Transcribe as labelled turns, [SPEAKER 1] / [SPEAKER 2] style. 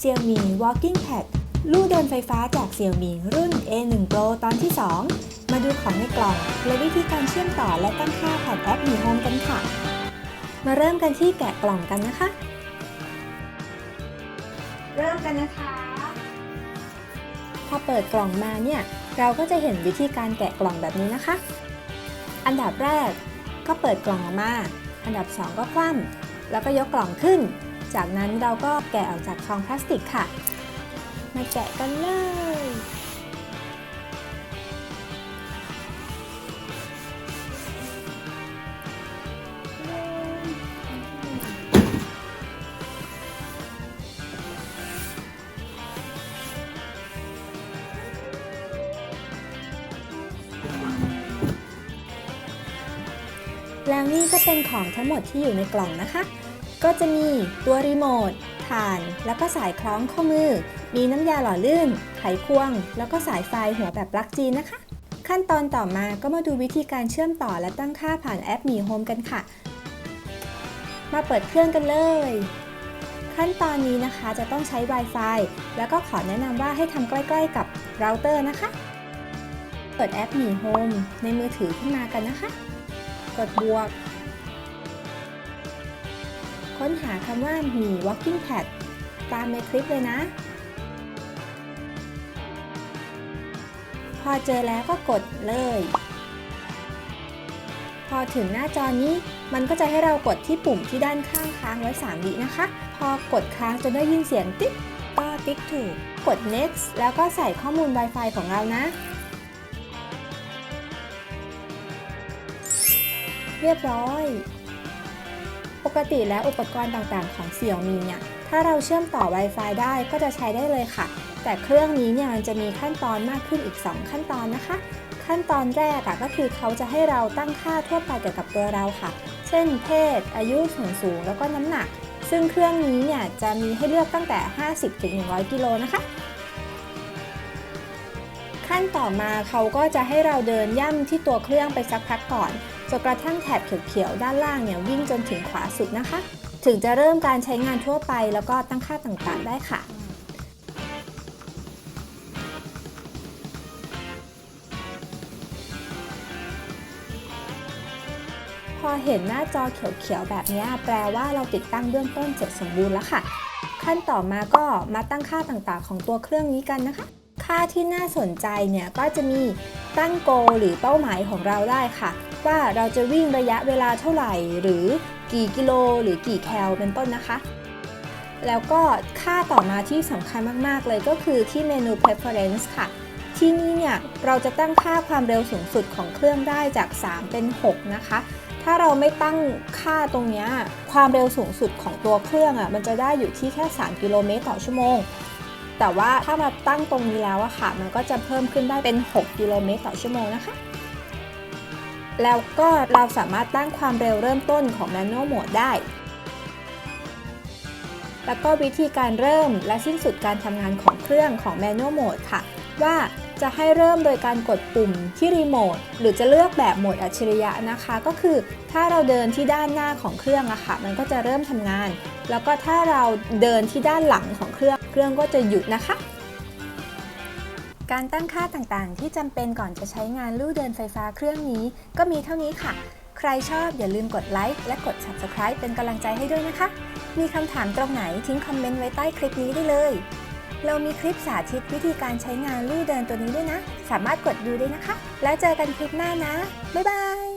[SPEAKER 1] Xiaomi Walking Pad ลู่เดินไฟฟ้าจาก Xiaomi รุ่น A1 Pro ตอนที่ 2 มาดูของในกล่อง และวิธีการเชื่อมต่อและตั้งค่าผ่านแอป Mi Home กันค่ะ มาเริ่มกันที่แกะกล่องกันนะคะ เริ่มกันนะคะพอเปิดกล่องมาเนี่ย เราก็จะเห็นวิธีการแกะกล่องแบบนี้นะคะ อันดับแรกก็เปิดกล่องออกมา อันดับ 2 ก็คว่ำแล้วก็ยกกล่องขึ้น จากนั้นเราก็แกะออกจากซองพลาสติกค่ะ มาแกะกันเลย แล้วนี่ก็เป็นของทั้งหมดที่อยู่ในกล่องนะคะ ก็จะมีตัวรีโมทถ่าน แล้วก็สายคล้องข้อมือ มีน้ำยาหล่อลื่น ไขควง แล้วก็สายไฟหัวแบบปลั๊กจีนนะคะ ขั้นตอนต่อมาก็มาดูวิธีการเชื่อมต่อและตั้งค่าผ่านแอปมีโฮมกันค่ะ มาเปิดเครื่องกันเลย ขั้นตอนนี้นะคะจะต้องใช้ Wi-Fi แล้วก็ขอแนะนำว่าให้ทำใกล้ ๆ กับเราเตอร์นะคะ เปิดแอปมีโฮมในมือถือขึ้นมากันนะคะ กดบวก ค้นหาคำว่าหมี walking pad ตามในคลิปเลยนะ พอเจอแล้วก็กดเลย พอถึงหน้าจอนี้มันก็จะให้เรากดที่ปุ่มที่ด้านข้างค้างไว้ 3 วินะคะ พอกดค้างจนได้ยินเสียงติ๊กก็ติ๊กถูก กด next แล้วก็ใส่ข้อมูล Wi-Fi ของเรานะ เรียบร้อย ปกติแล้วอุปกรณ์ต่างๆของ Xiaomi เนี่ยถ้าเราเชื่อมต่อ Wi-Fi ได้ก็จะใช้ได้เลยค่ะ แต่เครื่องนี้เนี่ยมันจะมีขั้นตอนมากขึ้นอีก 2 ขั้นตอนนะคะ ขั้นตอนแรกอะก็คือเขาจะให้เราตั้งค่าทั่วไปเกี่ยวกับตัวเราค่ะ เช่น เพศ อายุส่วนสูงแล้วก็น้ำหนัก ซึ่งเครื่องนี้เนี่ยจะมีให้เลือกตั้งแต่ 50-100 กิโลนะคะ ขั้นต่อมาเขาก็จะให้เราเดินย่ำที่ตัวเครื่องไปสักพักก่อนจนกระทั่งแถบเขียวๆด้านล่างเนี่ยวิ่งจนถึงขวาสุดนะคะ ถึงจะเริ่มการใช้งานทั่วไปแล้วก็ตั้งค่าต่างๆได้ค่ะพอเห็นหน้าจอเขียวๆแบบนี้แปลว่าเราติดตั้งเบื้องต้นเสร็จสมบูรณ์แล้วค่ะ ขั้นต่อมาก็มาตั้งค่าต่างๆ ของตัวเครื่องนี้กันนะคะ ค่าที่น่าสนใจเนี่ยก็จะมีตั้งโกหรือเป้าหมายของเราได้ค่ะ ว่าเราจะวิ่งระยะเวลาเท่าไหร่ หรือกี่กิโล หรือกี่แคลเป็นต้นนะคะ แล้วก็ค่าต่อมาที่สำคัญมาก ๆ เลยก็คือที่เมนู preference ค่ะ ที่นี่เนี่ยเราจะตั้งค่าความเร็วสูงสุดของเครื่องได้จาก 3 เป็น 6 นะคะถ้าเราไม่ตั้งค่าตรงนี้ความเร็วสูงสุดของตัวเครื่องอะ่ะมันจะได้อยู่ที่แค่ 3 กิโลเมตรต่อชั่วโมง แต่ว่าถ้ามาตั้งตรงนี้แล้วอะค่ะ มันก็จะเพิ่มขึ้นได้เป็น 6 กิโลเมตรต่อชั่วโมงนะคะ แล้วก็เราสามารถตั้งความเร็วเริ่มต้นของ Manual Mode ได้ แล้วก็วิธีการเริ่มและสิ้นสุดการทำงานของเครื่องของ Manual Mode ค่ะ ว่า จะให้เริ่มโดยการกดปุ่มที่รีโมทหรือจะเลือกแบบโหมดอัจฉริยะนะคะ ก็คือถ้าเราเดินที่ด้านหน้าของเครื่องอะค่ะ มันก็จะเริ่มทำงาน แล้วก็ถ้าเราเดินที่ด้านหลังของเครื่อง เครื่องก็จะหยุดนะคะ การตั้งค่าต่างๆ ที่จำเป็นก่อนจะใช้งานลู่เดินไฟฟ้าเครื่องนี้ ก็มีเท่านี้ค่ะ ใครชอบอย่าลืมกดไลค์และกด Subscribe เป็นกำลังใจให้ด้วยนะคะ มีคำถามตรงไหนทิ้งคอมเมนต์ไว้ใต้คลิปนี้ได้เลย เรามีคลิปสาธิตวิธีการใช้งานลู่เดินตัวนี้ด้วยนะ สามารถกดดูได้นะคะ แล้วเจอกันคลิปหน้านะ บ๊ายบาย